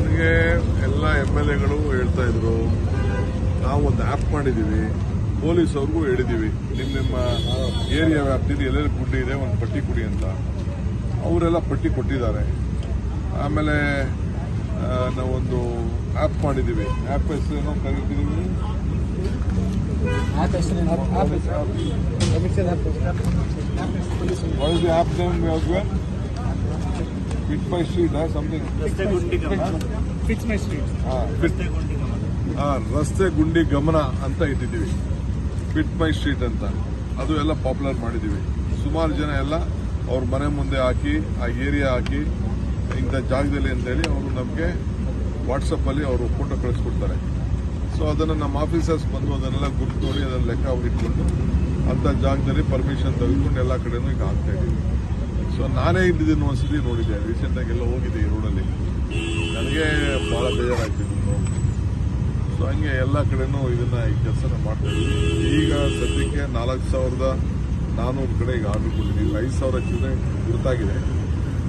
ನನಗೆ ಎಲ್ಲ M L ಎಗಳು ಹೇಳ್ತಾ ಇದ್ರು ನಾವು ಒಂದು ಆ್ಯಪ್ ಮಾಡಿದ್ದೀವಿ ಪೊಲೀಸ್ ಅವ್ರಿಗೂ ಹೇಳಿದ್ದೀವಿ ನಿಮ್ಮ ನಿಮ್ಮ ಏರಿಯಾ ವ್ಯಾಪ್ತಿಯಲ್ಲಿ ಎಲ್ಲೆಲ್ಲಿ ಗುಡ್ಡಿ ಇದೆ ಒಂದು ಪಟ್ಟಿ ಕೊಡಿ ಅಂತ. ಅವರೆಲ್ಲ ಪಟ್ಟಿ ಕೊಟ್ಟಿದ್ದಾರೆ. ಆಮೇಲೆ ನಾವೊಂದು ಆ್ಯಪ್ ಮಾಡಿದ್ದೀವಿ ಆ್ಯಪ್ ಹೆಸರೇನೋ ಕರೀತೀವಿ ಆ್ಯಪ್ ಹೆಸರೇನು? My ಸಮಥಿಂಗ್ ರಸ್ತೆ ಗುಂಡಿ ಫಿಕ್ಸ್ ಮೈ ಸ್ಟ್ರೀಟ್ ರಸ್ತೆ ಗುಂಡಿ ಗಮನ. ಅಂತ ಇಟ್ಟಿದ್ದೀವಿ. ಫಿಟ್ ಮೈ ಸ್ಟ್ರೀಟ್ ಅಂತ. ಅದು ಎಲ್ಲ ಪಾಪ್ಯುಲರ್ ಮಾಡಿದ್ದೀವಿ. ಸುಮಾರು ಜನ ಎಲ್ಲ ಅವ್ರ ಮನೆ ಮುಂದೆ ಹಾಕಿ ಆ ಏರಿಯಾ ಹಾಕಿ ಇಂಥ ಜಾಗದಲ್ಲಿ ಅಂತೇಳಿ ಅವರು ನಮಗೆ ವಾಟ್ಸಪ್ಪಲ್ಲಿ ಅವರು ಫೋಟೋ ಕಳಿಸ್ಕೊಡ್ತಾರೆ. ಸೊ ಅದನ್ನು ನಮ್ಮ ಆಫೀಸರ್ಸ್ ಬಂದು ಅದನ್ನೆಲ್ಲ ಗುರುತು ನೋಡಿ ಅದನ್ನು ಲೆಕ್ಕ ಇಟ್ಕೊಂಡು ಅಂಥ ಜಾಗದಲ್ಲಿ ಪರ್ಮಿಷನ್ ತೆಗೆದುಕೊಂಡು ಎಲ್ಲ ಕಡೆನೂ ಈಗ ಹಾಕ್ತಾ ಇದ್ದೀವಿ. ಸೊ ನಾನೇ ಇದ್ದಿದ್ದೆನ್ನುವ ಸುದ್ದಿ ನೋಡಿದ್ದೆ ರೀಸೆಂಟಾಗಿ ಎಲ್ಲ ಹೋಗಿದ್ದೆ ಈ ರೋಡಲ್ಲಿ ನನಗೆ ಭಾಳ ಬೇಜಾರಾಗ್ತಿತ್ತು. ಸೊ ಹಂಗೆ ಎಲ್ಲ ಕಡೆನೂ ಇದನ್ನ ಈ ಕೆಲಸನ ಮಾಡ್ತಾ ಇದ್ದೀವಿ ಈಗ ಸದ್ಯಕ್ಕೆ ನಾಲ್ಕು ಸಾವಿರದ ನಾನ್ನೂರು ಕಡೆ ಈಗ ಆರ್ಡರ್ ಕೊಟ್ಟಿದ್ದೀವಿ ಐದು ಸಾವಿರ ಚಿಲ್ಲರೆ ಗುರುತಾಗಿದೆ.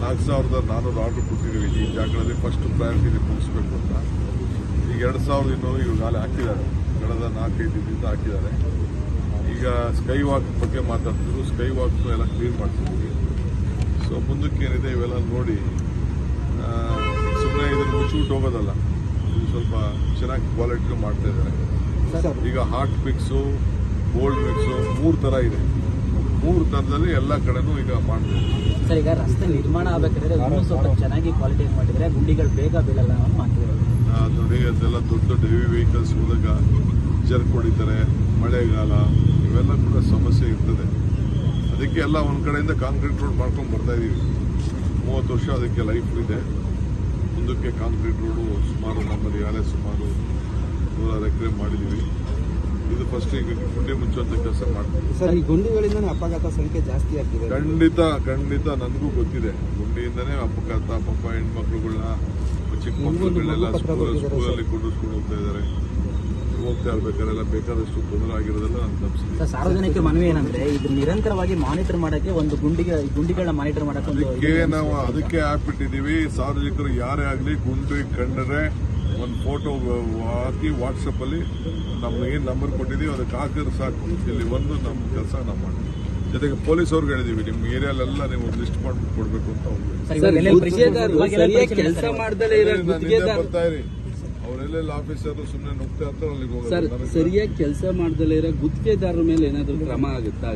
ನಾಲ್ಕು ಸಾವಿರದ ನಾನ್ನೂರು ಆರ್ಡರ್ ಕೊಟ್ಟಿದ್ದೀವಿ. ಈ ಜಾಗಗಳಲ್ಲಿ ಫಸ್ಟ್ ಪ್ರಯಾರಿಟಿ ಮುಗಿಸ್ಬೇಕು ಅಂತ. ಈಗ ಎರಡು ಸಾವಿರದ ಇನ್ನೂರು ಇವಾಗಲೇ ಹಾಕಿದ್ದಾರೆ. ಕಳೆದ ನಾಲ್ಕೈದು ದಿನದಿಂದ ಹಾಕಿದ್ದಾರೆ. ಈಗ ಸ್ಕೈ ವಾಕ್ ಬಗ್ಗೆ ಮಾತಾಡ್ತಿದ್ರು. ಸ್ಕೈ ವಾಕ್ ಎಲ್ಲ ಕ್ಲೀನ್ ಮಾಡ್ತಿದ್ವಿ ಸೊ ಮುಂದಕ್ಕೆ ಏನಿದೆ ಇವೆಲ್ಲ ನೋಡಿ ಸುಮ್ಮನೆ ಇದನ್ನು ಮುಚ್ಚಿಬಿಟ್ಟು ಹೋಗೋದಲ್ಲ. ಇದು ಸ್ವಲ್ಪ ಚೆನ್ನಾಗಿ ಕ್ವಾಲಿಟಿನೂ ಮಾಡ್ತಾ ಇದ್ದಾರೆ. ಈಗ ಹಾಟ್ ಮಿಕ್ಸು ಗೋಲ್ಡ್ ಮಿಕ್ಸು ಮೂರು ಥರ ಇದೆ. ಮೂರು ಥರದಲ್ಲಿ ಎಲ್ಲ ಕಡೆನೂ ಈಗ ಮಾಡ್ತಾ ಇದ್ದಾರೆ. ಸರ್ ಈಗ ರಸ್ತೆ ನಿರ್ಮಾಣ ಆಗಬೇಕಾದ್ರೆ ಇನ್ನೂ ಸ್ವಲ್ಪ ಚೆನ್ನಾಗಿ ಕ್ವಾಲಿಟಿ ಮಾಡಿದರೆ ಗುಂಡಿಗಳು ಬೇಗ ಬೀಳಲ್ಲ ಆ, ನೋಡಿ ಅದೆಲ್ಲ ದೊಡ್ಡ ದೊಡ್ಡ ಹೆವಿ ವೆಹಿಕಲ್ಸ್ ಮೂಲಕ ಜರ್ಕೊಡಿತಾರೆ ಮಳೆಗಾಲ ಇವೆಲ್ಲ ಕೂಡ ಸಮಸ್ಯೆ ಇರ್ತದೆ. ಅದಕ್ಕೆ ಎಲ್ಲ ಒಂದ್ ಕಡೆಯಿಂದ ಕಾಂಕ್ರೀಟ್ ರೋಡ್ ಮಾಡ್ಕೊಂಡು ಬರ್ತಾ ಇದೀವಿ. ಮೂವತ್ತು ವರ್ಷ ಅದಕ್ಕೆ ಲೈಫ್ ಇದೆ. ಮುಂದಕ್ಕೆ ಕಾಂಕ್ರೀಟ್ ರೋಡು ಸುಮಾರು ನಮ್ಮಲ್ಲಿ ಯಾರೇ ಸುಮಾರು ನೂರಾರು ಎಕರೆ ಮಾಡಿದ್ದೀವಿ ಇದು ಫಸ್ಟ್ ಈಗ ಗುಂಡಿ ಮುಚ್ಚುವಂತ ಕೆಲಸ ಮಾಡ್ತೀವಿ. ಸರ್ ಈ ಗುಂಡಿಗಳಿಂದ ಅಪಘಾತ ಸಂಖ್ಯೆ ಜಾಸ್ತಿ ಆಗ್ತಿದೆ. ಖಂಡಿತ ಖಂಡಿತ ನನಗೂ ಗೊತ್ತಿದೆ. ಗುಂಡಿಯಿಂದನೇ ಅಪಘಾತ ಪಾಪ ಹೆಣ್ಮಕ್ಳುಗಳನ್ನ ಚಿಕ್ಕ ಮಕ್ಕಳುಗಳನ್ನೆಲ್ಲ ಸ್ಕೂಲ್ ಸ್ಕೂಲಲ್ಲಿ ಕುಂಡಿಸ್ಕೊಂಡು ಹೋಗ್ತಾ ಇದ್ದಾರೆ. ಹೋಗ್ತಾ ಇರ್ಬೇಕಾರೆಲ್ಲ ಬೇಕಾದಷ್ಟು ತೊಂದರೆ ಆಗಿರೋದೆಲ್ಲ ನಾನು ತಪ್ಪಿಸಿದೆ ಸರ್ ಸಾರ್ವಜನಿಕ ಮನವಿ ಏನಂದ್ರೆ ಇದು ನಿರಂತರವಾಗಿ ಮಾನಿಟರ್ ಮಾಡಕ್ಕೆ ಒಂದು ಗುಂಡಿಗೆ ಗುಂಡಿಗಳನ್ನ ಮಾನಿಟರ್ ಮಾಡಕ್ಕೆ ಒಂದು ಅದಕ್ಕೆ ನಾವು ಅದಕ್ಕೆ ಹಾಕ್ಬಿಟ್ಟಿದ್ದೀವಿ. ಸಾರ್ವಜನಿಕರು ಯಾರೇ ಆಗಲಿ ಗುಂಡಿ ಕಂಡರೆ ಒಂದು ಫೋಟೋ ಹಾಕಿ ವಾಟ್ಸಪ್ ಅಲ್ಲಿ ನಮ್ಗೆ ಏನು ನಂಬರ್ ಕೊಟ್ಟಿದೀವಿ ಅದಕ್ಕೆ ಹಾಕಿದ್ರೆ ಸಾಕು. ಇಲ್ಲಿ ಒಂದು ನಮ್ಮ ಕೆಲಸ ನಾವು ಮಾಡ್ತೀವಿ. ಜೊತೆಗೆ ಪೊಲೀಸ್ ಅವ್ರಿಗೆ ಹೇಳಿದೀವಿ ನಿಮ್ಮ ಏರಿಯಾಲೆಲ್ಲ ನೀವು ಲಿಸ್ಟ್ ಮಾಡ್ಬಿಟ್ಟು ಕೊಡಬೇಕು ಅಂತ ಬರ್ತಾ ಇರಿ. ಆಫೀಸರ್ ಸುಮ್ಮನೆ ನುಗ್ತಾ ಇರ್ತಾರೆ ಅಲ್ಲಿಗೆ ಸರ್ ಹೋಗೋದು ಸರಿಯಾಗಿ ಕೆಲಸ ಮಾಡ್ದಲೇ ಇರೋ ಗುತ್ತಿಗೆದಾರರ ಮೇಲೆ ಏನಾದ್ರು ಕ್ರಮ ಆಗುತ್ತಾ?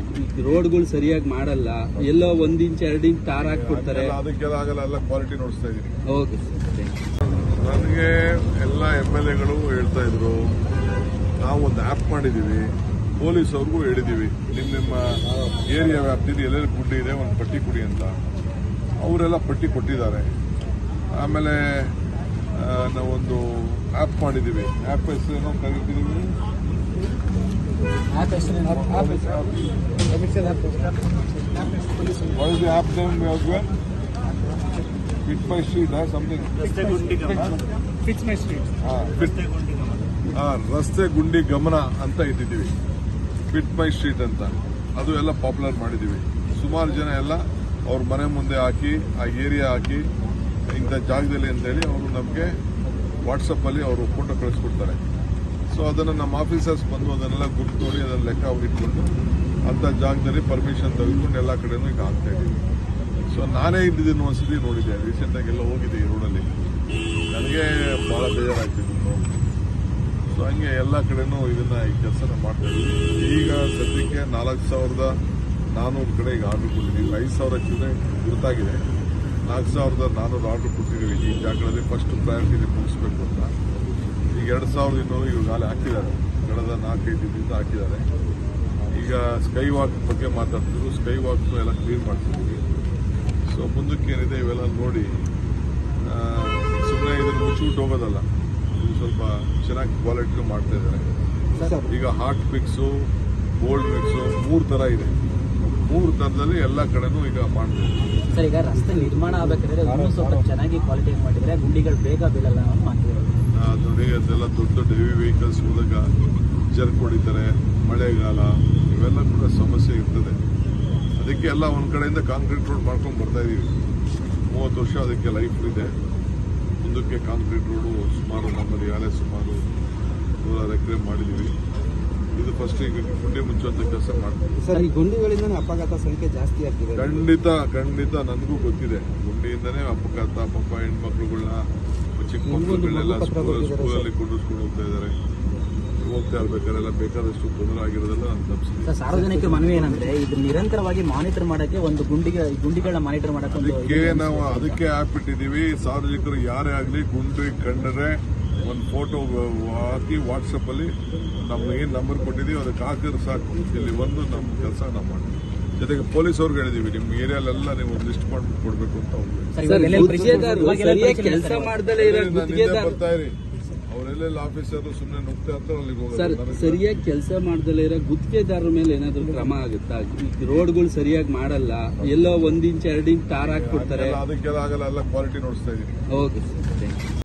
ರೋಡ್ಗಳು ಸರಿಯಾಗಿ ಮಾಡಲ್ಲ ಎಲ್ಲೋ ಒಂದ್ ಇಂಚ್ ಎರಡು ಇಂಚ್ ತಾರ್ ಹಾಕ್ಬಿಡ್ತಾರೆ. ಅದಕ್ಕೆಲ್ಲ- ಆಗಲ್ಲ ಎಲ್ಲ ಕ್ವಾಲಿಟಿ ನೋಡಿಸ್ತಾ ಓಕೆ ಸರ್ ನನಗೆ ಎಲ್ಲ ಎಂ ಎಲ್ ಎಗಳು ಹೇಳ್ತಾ ಇದ್ರು. ನಾವು ಒಂದು ಆ್ಯಪ್ ಮಾಡಿದ್ದೀವಿ ಪೊಲೀಸ್ ಅವ್ರಿಗೂ ಹೇಳಿದ್ದೀವಿ ನಿಮ್ಮ ನಿಮ್ಮ ಏರಿಯಾ ವ್ಯಾಪ್ತಿಲಿ ಎಲ್ಲೆಲ್ಲಿ ಗುಡ್ಡಿ ಇದೆ ಒಂದು ಪಟ್ಟಿ ಕೊಡಿ ಅಂತ. ಅವರೆಲ್ಲ ಪಟ್ಟಿ ಕೊಟ್ಟಿದ್ದಾರೆ. ಆಮೇಲೆ ನಾವೊಂದು ಆ್ಯಪ್ ಮಾಡಿದ್ದೀವಿ. ಆ್ಯಪ್ ಹೆಸರೇನು ಕರಿತಿದ್ದೀವಿ ಆ್ಯಪ್ ಹೆಸರೇನು app given? Fit my street, huh? something. Fix my street ಹಾ, ರಸ್ತೆ ಗುಂಡಿ ಗಮನ ಅಂತ ಇಟ್ಟಿದ್ದೀವಿ. ಫಿಟ್ ಮೈ ಸ್ಟ್ರೀಟ್ ಅಂತ. ಅದು ಎಲ್ಲ ಪಾಪ್ಯುಲರ್ ಮಾಡಿದ್ದೀವಿ. ಸುಮಾರು ಜನ ಎಲ್ಲ ಅವ್ರ ಮನೆ ಮುಂದೆ ಹಾಕಿ ಆ ಏರಿಯಾ ಹಾಕಿ ಇಂಥ ಜಾಗದಲ್ಲಿ ಅಂತೇಳಿ ಅವರು ನಮಗೆ ವಾಟ್ಸಪ್ಪಲ್ಲಿ ಅವರು ಫೋಟೋ ಕಳಿಸ್ಕೊಡ್ತಾರೆ. ಸೊ ಅದನ್ನು ನಮ್ಮ ಆಫೀಸರ್ಸ್ ಬಂದು ಅದನ್ನೆಲ್ಲ ಗುರುತು ನೋಡಿ, ಅದನ್ನು ಲೆಕ್ಕ ಇಟ್ಕೊಂಡು ಅಂಥ ಜಾಗದಲ್ಲಿ ಪರ್ಮಿಷನ್ ತೆಗೆದುಕೊಂಡು ಎಲ್ಲ ಕಡೆನೂ ಈಗ ಆಗ್ತಾ ಇದ್ದೀವಿ ಸೊ ನಾನೇ ಇಲ್ಲಿದ್ದೀನಿ ಒಂದ್ಸತಿ ನೋಡಿದ್ದೆ ರೀಸೆಂಟಾಗಿ ಎಲ್ಲ ಹೋಗಿದ್ದೆ ಈ ರೋಡಲ್ಲಿ ನನಗೆ ಭಾಳ ಬೇಜಾರಾಗ್ತಿದ್ದು ಸೊ ಹಂಗೆ ಎಲ್ಲ ಕಡೆನೂ ಇದನ್ನು ಈ ಕೆಲಸನ ಮಾಡ್ತಾ ಈಗ ಸದ್ಯಕ್ಕೆ ನಾಲ್ಕು ಸಾವಿರದ ನಾನ್ನೂರು ಕಡೆ ಈಗ ಆರ್ಡರ್ ಕೊಟ್ಟಿದ್ದೀವಿ ಐದು ಸಾವಿರ ಚಿಲ್ಲರೆ ಗುರುತಾಗಿದೆ. ನಾಲ್ಕು ಸಾವಿರದ ನಾನ್ನೂರು ಆರ್ಡರ್ ಕೊಟ್ಟಿದ್ದೀವಿ ಈ ಜಾಗಗಳಲ್ಲಿ ಫಸ್ಟ್ ಪ್ರಯಾರಿಟಿ ಮುಗಿಸ್ಬೇಕು ಅಂತ. ಈಗ ಎರಡು ಸಾವಿರದ ಇನ್ನೂರು ಇವಾಗಲೇ ಹಾಕಿದ್ದಾರೆ. ಕಳೆದ ನಾಲ್ಕೈದು ದಿನದಿಂದ ಹಾಕಿದ್ದಾರೆ. ಈಗ ಸ್ಕೈ ವಾಕ್ ಬಗ್ಗೆ ಮಾತಾಡ್ತಿದ್ರು. ಸ್ಕೈ ವಾಕ್ ಎಲ್ಲ ಕ್ಲೀನ್ ಮಾಡ್ತಿದ್ದೀವಿ. ಸೊ ಮುಂದಕ್ಕೆ ಏನಿದೆ ಇವೆಲ್ಲ ನೋಡಿ ಸುಮ್ಮನೆ ಇದನ್ನು ಮುಚ್ಚಿಬಿಟ್ಟು ಹೋಗೋದಲ್ಲ. ಇದು ಸ್ವಲ್ಪ ಚೆನ್ನಾಗಿ ಕ್ವಾಲಿಟಿ ಮಾಡ್ತಾ ಇದ್ದಾರೆ. ಈಗ ಹಾಟ್ ಮಿಕ್ಸು ಗೋಲ್ಡ್ ಮಿಕ್ಸು ಮೂರು ಥರ ಇದೆ. ಮೂರು ಥರದಲ್ಲಿ ಎಲ್ಲ ಕಡೆನೂ ಈಗ ಮಾಡ್ತೀವಿ. ಸರ್ ಈಗ ರಸ್ತೆ ನಿರ್ಮಾಣ ಆಗಬೇಕಾದ್ರೆ ಇನ್ನೂ ಸ್ವಲ್ಪ ಚೆನ್ನಾಗಿ ಕ್ವಾಲಿಟಿ ಮಾಡಿದ್ರೆ ಗುಂಡಿಗಳು ಬೇಗ ಬೀಳಲ್ಲ ನೋಡಿ ಅದೆಲ್ಲ ದೊಡ್ಡ ದೊಡ್ಡ ಹೆವಿ ವೆಹಿಕಲ್ಸ್ ಮೂಲಕ ಜರ್ಕ್ ಹೊಡಿತಾರೆ ಮಳೆಗಾಲ ಇವೆಲ್ಲ ಕೂಡ ಸಮಸ್ಯೆ ಇರ್ತದೆ. ಅದಕ್ಕೆ ಎಲ್ಲ ಒಂದು ಕಡೆಯಿಂದ ಕಾಂಕ್ರೀಟ್ ರೋಡ್ ಮಾಡ್ಕೊಂಡು ಬರ್ತಾ ಇದೀವಿ. ಮೂವತ್ತು ವರ್ಷ ಅದಕ್ಕೆ ಲೈಫ್ ಇದೆ. ಮುಂದಕ್ಕೆ ಕಾಂಕ್ರೀಟ್ ರೋಡು ಸುಮಾರು ನಮ್ಮಲ್ಲಿ ಯಾರೇ ಸುಮಾರು ನೂರಾರು ಎಕರೆ ಮಾಡಿದ್ದೀವಿ ಇದು ಫಸ್ಟ್ ಈಗ ಗುಂಡಿ ಮುಚ್ಚುವಂತ ಕೆಲಸ ಮಾಡ್ತೀವಿ. ಸರ್ ಈ ಗುಂಡಿಗಳಿಂದ ಅಪಘಾತ ಸಂಖ್ಯೆ ಜಾಸ್ತಿ ಆಗ್ತಿದೆ ಖಂಡಿತ ಖಂಡಿತ ನನಗೂ ಗೊತ್ತಿದೆ. ಗುಂಡಿಯಿಂದನೇ ಅಪಘಾತ ಪಾಪ ಹೆಣ್ಮಕ್ಳುಗಳನ್ನ ಚಿಕ್ಕ ಮಕ್ಕಳುಗಳನ್ನೆಲ್ಲ ಸ್ಕೂಲ್ ಸ್ಕೂಲಲ್ಲಿ ಕುಂಡಿಸ್ಕೊಂಡು ಹೋಗ್ತಾ ಇದ್ದಾರೆ. ಹೋಗ್ತಾ ಇರ್ಬೇಕಾರೆಲ್ಲ ಬೇಕಾದಷ್ಟು ತೊಂದರೆ ಆಗಿರೋದೆಲ್ಲ ನಾನು ತಪ್ಪಿಸಿದ್ದೀನಿ ಸರ್ ಸಾರ್ವಜನಿಕರ ಮನವಿ ಏನಂದ್ರೆ ಇದು ನಿರಂತರವಾಗಿ ಮಾನಿಟರ್ ಮಾಡಕ್ಕೆ ಒಂದು ಗುಂಡಿಗೆ ಗುಂಡಿಗಳನ್ನ ಮಾನಿಟರ್ ಮಾಡಕ್ಕೆ ಅದಕ್ಕೆ ನಾವು ಅದಕ್ಕೆ ಆ್ಯಪ್ ಇಟ್ಟಿದ್ದೀವಿ ಸಾರ್ವಜನಿಕರು ಯಾರೇ ಆಗಲಿ ಗುಂಡಿ ಕಂಡರೆ ಒಂದು ಫೋಟೋ ಹಾಕಿ ವಾಟ್ಸಪ್ಪಲ್ಲಿ ನಮ್ಗೆ ಏನು ನಂಬರ್ ಕೊಟ್ಟಿದ್ದೀವಿ ಅದಕ್ಕೆ ಹಾಕಿದ್ರೆ ಸಾಕು. ಇಲ್ಲಿ ಬಂದು ನಮ್ಮ ಕೆಲಸ ನಾವು ಮಾಡ್ತೀವಿ. ಜೊತೆಗೆ ಪೊಲೀಸ್ ಅವ್ರಿಗೆ ಹೇಳಿದೀವಿ ನಿಮ್ಮ ಏರಿಯಾಲೆಲ್ಲ ನೀವು ಒಂದು ಲಿಸ್ಟ್ ಮಾಡಿ ಕೊಡಬೇಕು ಅಂತ ಗುತ್ತಿಗೆದಾರ ಬರ್ತಾ ಇರಿ ಅವರೆಲ್ಲೆಲ್ಲ ಆಫೀಸರ್ ಸುಮ್ಮನೆ ನುಗ್ತಾ ಇರ್ತಾರೆ ಅಲ್ಲಿಗೆ ಹೋಗೋದು. ಸರಿಯಾಗಿ ಕೆಲಸ ಮಾಡ್ದಲೇ ಇರೋ ಗುತ್ತಿಗೆದಾರರ ಮೇಲೆ ಏನಾದರೂ ಕ್ರಮ ಆಗುತ್ತಾ? ಈ ರೋಡ್ಗಳು ಸರಿಯಾಗಿ ಮಾಡಲ್ಲ ಎಲ್ಲೋ ಒಂದ್ ಇಂಚ್ ಎರಡು ಇಂಚ್ ತಾರ ಹಾಕ್ಬಿಡ್ತಾರೆ. ಅದಕ್ಕೆಲ್ಲ- ಅದಕ್ಕೆಲ್ಲ ಆಗಲ್ಲ ಎಲ್ಲ ಕ್ವಾಲಿಟಿ ನೋಡಿಸ್ತಾ ಇದ್ದೀನಿ. Okay sir